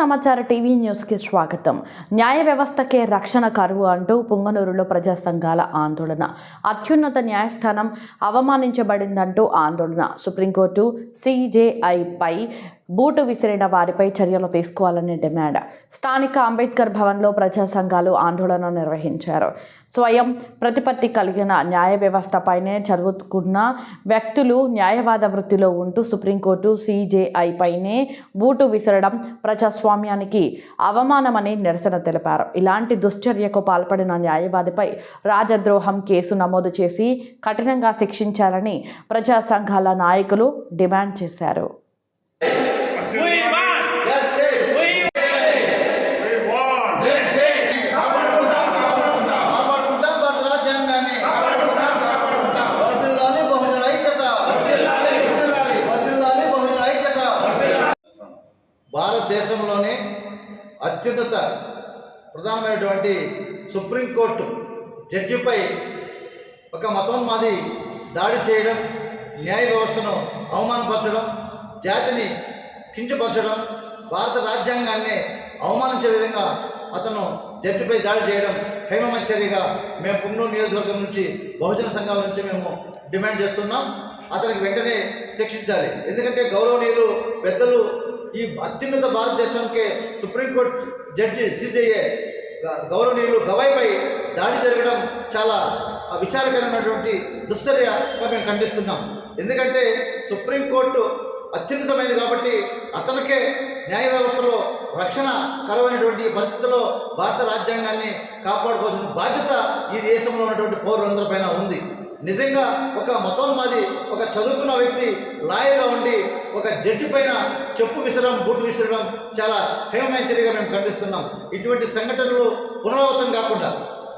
సమాచార టీవీ న్యూస్కి స్వాగతం. న్యాయ వ్యవస్థకే రక్షణ కరువు అంటూ పుంగనూరులో ప్రజా సంఘాల ఆందోళన. అత్యున్నత న్యాయస్థానం అవమానించబడిందంటూ ఆందోళన. సుప్రీంకోర్టు సిజేఐపై బూటు విసిరిన వారిపై చర్యలు తీసుకోవాలని డిమాండ్. స్థానిక అంబేద్కర్ భవన్లో ప్రజా సంఘాలు ఆందోళన నిర్వహించారు. స్వయం ప్రతిపత్తి కలిగిన న్యాయ వ్యవస్థపైనే చదువుకున్న వ్యక్తులు న్యాయవాద వృత్తిలో ఉంటూ సుప్రీంకోర్టు సిజేఐపైనే బూటు విసరడం ప్రజాస్వామ్యానికి అవమానమని నిరసన తెలిపారు. ఇలాంటి దుశ్చర్యకు పాల్పడిన న్యాయవాదిపై రాజద్రోహం కేసు నమోదు చేసి కఠినంగా శిక్షించాలని ప్రజా సంఘాల నాయకులు డిమాండ్ చేశారు. భారతదేశంలోనే అత్యున్నత ప్రధానమైనటువంటి సుప్రీంకోర్టు జడ్జిపై ఒక మతోన్మాది దాడి చేయడం న్యాయ వ్యవస్థను అవమానపరచడం జాతిని కించపరచడం భారత రాజ్యాంగాన్ని అవమానించే విధంగా అతను జట్టుపై దాడి చేయడం హేమమ మేము పుంగనూరు నియోజకవర్గం నుంచి బహుజన సంఘాల నుంచి మేము డిమాండ్ చేస్తున్నాం. అతనికి వెంటనే శిక్షించాలి. ఎందుకంటే గౌరవనీయులు పెద్దలు ఈ అత్యున్నత భారతదేశానికే సుప్రీంకోర్టు జడ్జి సిజేఏ గౌరవనీయులు గవాయిపై దాడి జరగడం చాలా విచారకరమైనటువంటి దుశ్చర్యగా మేము ఖండిస్తున్నాం. ఎందుకంటే సుప్రీంకోర్టు అత్యున్నతమైనది కాబట్టి అతనికే న్యాయ వ్యవస్థలో రక్షణ కరమైనటువంటి పరిస్థితుల్లో భారత రాజ్యాంగాన్ని కాపాడుకోవాల్సిన బాధ్యత ఈ దేశంలో ఉన్నటువంటి పౌరులందరిపైన ఉంది. నిజంగా ఒక మతోన్మాది ఒక చదువుకున్న వ్యక్తి లాయర్గా ఉండి ఒక జడ్జి పైన చెప్పు విసరడం బూటు విసరడం చాలా హేమమైన చర్యగా మేము ఖండిస్తున్నాం. ఇటువంటి సంఘటనలు పునరావృతం కాకుండా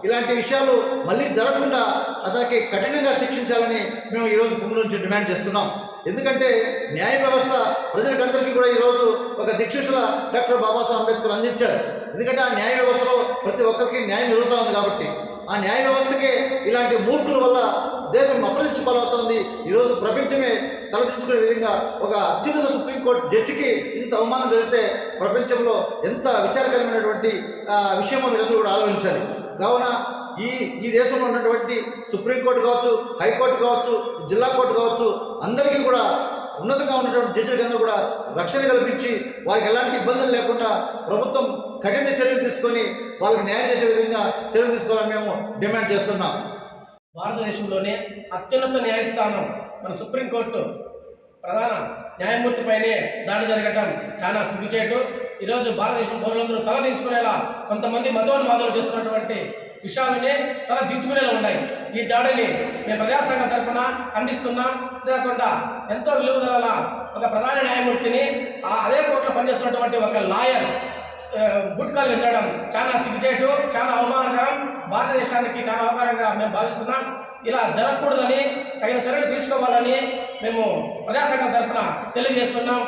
ఇలాంటి విషయాలు మళ్ళీ జరగకుండా అతనికి కఠినంగా శిక్షించాలని మేము ఈరోజు ముందు నుంచి డిమాండ్ చేస్తున్నాం. ఎందుకంటే న్యాయ వ్యవస్థ ప్రజలకందరికీ కూడా ఈరోజు ఒక దిక్షుషుల డాక్టర్ బాబాసాహెబ్ అంబేద్కర్ అందించాడు. ఎందుకంటే ఆ న్యాయ వ్యవస్థలో ప్రతి ఒక్కరికి న్యాయం జరుగుతూ ఉంది కాబట్టి. ఆ న్యాయ వ్యవస్థకే ఇలాంటి మూర్ఖుల వల్ల దేశం అప్రతిష్ట పాలవుతోంది. ఈరోజు ప్రపంచమే తలదించుకునే విధంగా ఒక అత్యున్నత సుప్రీంకోర్టు జడ్జికి ఇంత అవమానం జరిగితే ప్రపంచంలో ఎంత విచారకరమైనటువంటి విషయమో మీరందరూ కూడా ఆలోచించాలి. కావున ఈ ఈ దేశంలో ఉన్నటువంటి సుప్రీంకోర్టు కావచ్చు హైకోర్టు కావచ్చు జిల్లా కోర్టు కావచ్చు అందరికీ కూడా ఉన్నతంగా ఉన్నటువంటి జడ్జిలకి అందరూ కూడా రక్షణ కల్పించి వారికి ఎలాంటి ఇబ్బందులు లేకుండా ప్రభుత్వం కఠిన చర్యలు తీసుకొని వాళ్ళకి న్యాయం చేసే విధంగా చర్యలు తీసుకోవాలని మేము డిమాండ్ చేస్తున్నాం. భారతదేశంలోనే అత్యున్నత న్యాయస్థానం మన సుప్రీంకోర్టు ప్రధాన న్యాయమూర్తిపైనే దాడి జరగటం చాలా సిగ్గుచేటు. ఈరోజు భారతదేశం పౌరులందరూ తలదించుకునేలా కొంతమంది మతోన్వాదులు చేస్తున్నటువంటి విషయాలనే తల దించుకునేలా ఉన్నాయి. ఈ దాడిని మేము ప్రజాసంఘం తరఫున ఖండిస్తున్నాం. లేకుండా ఎంతో విలువ గల ఒక ప్రధాన న్యాయమూర్తిని ఆ అదే కోర్టులో పనిచేస్తున్నటువంటి ఒక లాయర్ గుట్కాలు విసరడం చాలా సిగ్గుచేటు చాలా అవమానకరం. భారతదేశానికి చాలా అవకారంగా మేము భావిస్తున్నాం. ఇలా జరగకూడదని తగిన చర్యలు తీసుకోవాలని మేము ప్రజాసంఘం తరఫున తెలియజేస్తున్నాం.